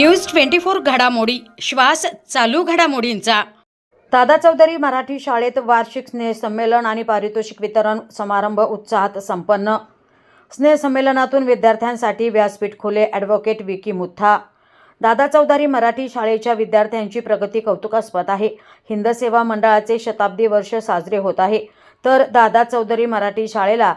News twenty four घडामोडी. श्वास चालू घडामोडींचा. दादा चौधरी मराठी शाळेत वार्षिक स्नेहसंमेलन आणि पारितोषिक वितरण समारंभ उत्साहात संपन्न. स्नेहसंमेलनातून विद्यार्थ्यांसाठी व्यासपीठ खुले ॲडव्होकेट विकी मुथा दादा चौधरी मराठी शाळेच्या विद्यार्थ्यांची प्रगती कौतुकास्पद आहे. हिंद सेवा मंडळाचे शताब्दी वर्ष साजरे होत आहे. तर दादा चौधरी मराठी शाळेला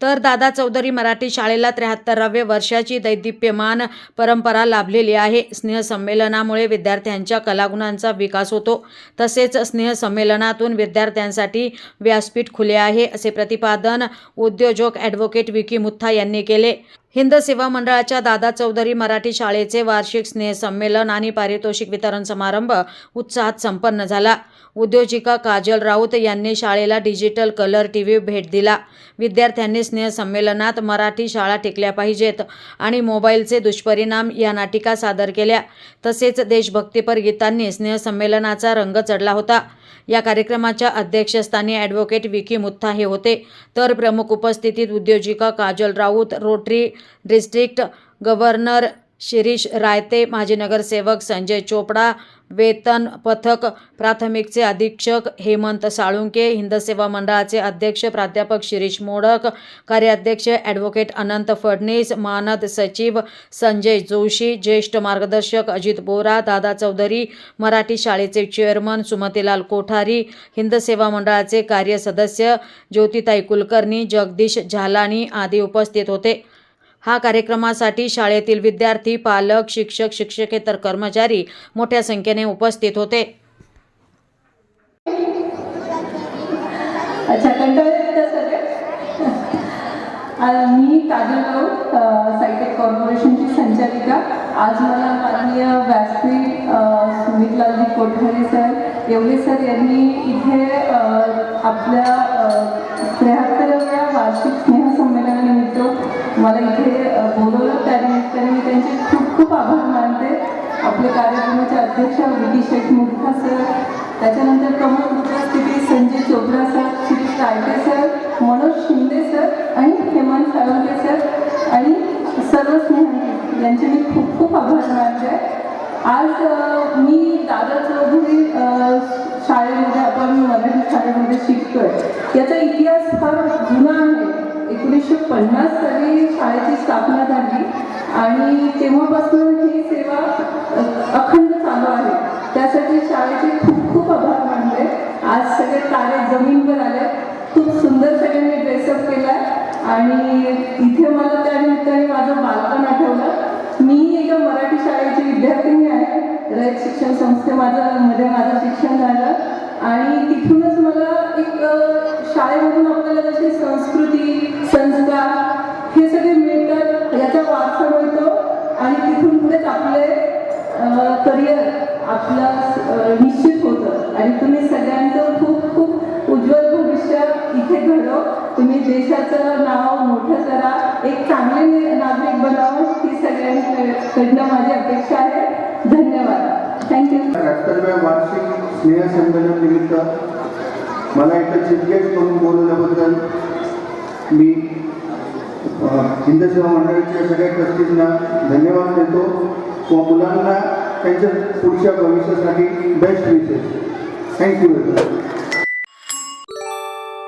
तर दादा चौधरी मराठी शाळेला त्र्याहत्तराव्या वर्षाची दैदिप्यमान परंपरा लाभलेली आहे. स्नेहसंमेलनामुळे विद्यार्थ्यांच्या कलागुणांचा विकास होतो. तसेच स्नेहसंमेलनातून विद्यार्थ्यांसाठी व्यासपीठ खुले आहे असे प्रतिपादन उद्योजक ॲडव्होकेट विकी मुथ्था यांनी केले. हिंद सेवा मंडळाच्या दादा चौधरी मराठी शाळेचे वार्षिक स्नेहसंमेलन आणि पारितोषिक वितरण समारंभ उत्साहात संपन्न झाला. उद्योजिका काजल राऊत यांनी शाळेला डिजिटल कलर टी व्ही भेट दिला. विद्यार्थ्यांनी स्नेहसंमेलनात मराठी शाळा टिकल्या पाहिजेत आणि मोबाईलचे दुष्परिणाम या नाटिका सादर केल्या. तसेच देशभक्तीपर गीतांनी स्नेहसंमेलनाचा रंग चढला होता. या कार्यक्रमाच्या अध्यक्षस्थानी ॲडव्होकेट विकी मुथा हे होते. तर प्रमुख उपस्थितीत उद्योजिका Kajal Raut Rotary District Governor Shirish Raite माजी नगरसेवक संजय चोपडा वेतन पथक प्राथमिकचे अधीक्षक हेमंत साळुंके हिंद सेवा मंडळाचे अध्यक्ष प्राध्यापक शिरीष मोडक कार्याध्यक्ष ॲडव्होकेट अनंत फडणीस मानद सचिव संजय जोशी ज्येष्ठ मार्गदर्शक अजित बोरा दादा चौधरी मराठी शाळेचे चेअरमन सुमतीलाल कोठारी हिंद सेवा मंडळाचे कार्यसदस्य ज्योतिताई कुलकर्णी जगदीश झालानी आदी उपस्थित होते. हा कार्यक्रमासाठी शाळेतील विद्यार्थी पालक शिक्षक शिक्षकेतर कर्मचारी मोठ्या संख्येने उपस्थित होते. अच्छा मी काजल राऊत सायटेक कॉर्पोरेशनची संचालिका. आज मला माननीय व्यासपीठ सुमितलालजी कोठारे सर एवढे सर यांनी इथे आपल्या त्र्याहत्तराव्या वार्षिक मला इथे बोलवलं. त्यानिमित्ताने मी त्यांचे खूप खूप आभार मानते. आपले कार्यक्रमाचे अध्यक्ष विकी शेख मुखा सर त्याच्यानंतर प्रमुख उपस्थिती Sanjay Chopra sir Shirish Raite sir Manoj Shinde sir आणि हेमंत साळुंके सर आणि सर्व स्नेहांचे यांचे मी खूप खूप आभार मानते. आज मी दादा चौधरी शाळेमध्ये आपण मराठी शाळेमध्ये शिकतोय. याचा इतिहास फार जुना आहे. एकोणीसशे पन्नास साली शाळेची स्थापना झाली आणि तेव्हापासून ही सेवा अखंड चालू आहे. त्यासाठी शाळेचे खूप खूप आभार मानले. आज सगळे तारे जमीनवर आले. खूप सुंदर सगळ्यांनी ड्रेसअप केला आणि इथे मला त्या निमित्ताने माझं बालपण आठवलं. मी एका मराठी शाळेची विद्यार्थिनी आहे. रयत शिक्षण संस्थे माझं मध्ये माझं शिक्षण झालं. आणि तिथूनच मला एक शाळेमधून आपल्याला जशी संस्था करिअर आपलं निश्चित होतं. आणि तुम्ही सगळ्यांचं खूप खूप उज्ज्वल भविष्य इथे घडव. तुम्ही देशाचं नाव मोठं करा. एक चांगले नागरिक बनावं ही सगळ्यांकडनं माझी अपेक्षा आहे. धन्यवाद. थँक्यू त्र्याहत्तरव्या वार्षिक स्नेहसंमेलन निमित्त मला इथं चीफ करून बोलवल्याबद्दल मी अ, हिंद सेवा मंडळाच्या सगळ्या ट्रस्टीजना धन्यवाद देतो. व मुलांना त्यांच्या पुढच्या भविष्यासाठी बेस्ट विशेष थँक्यू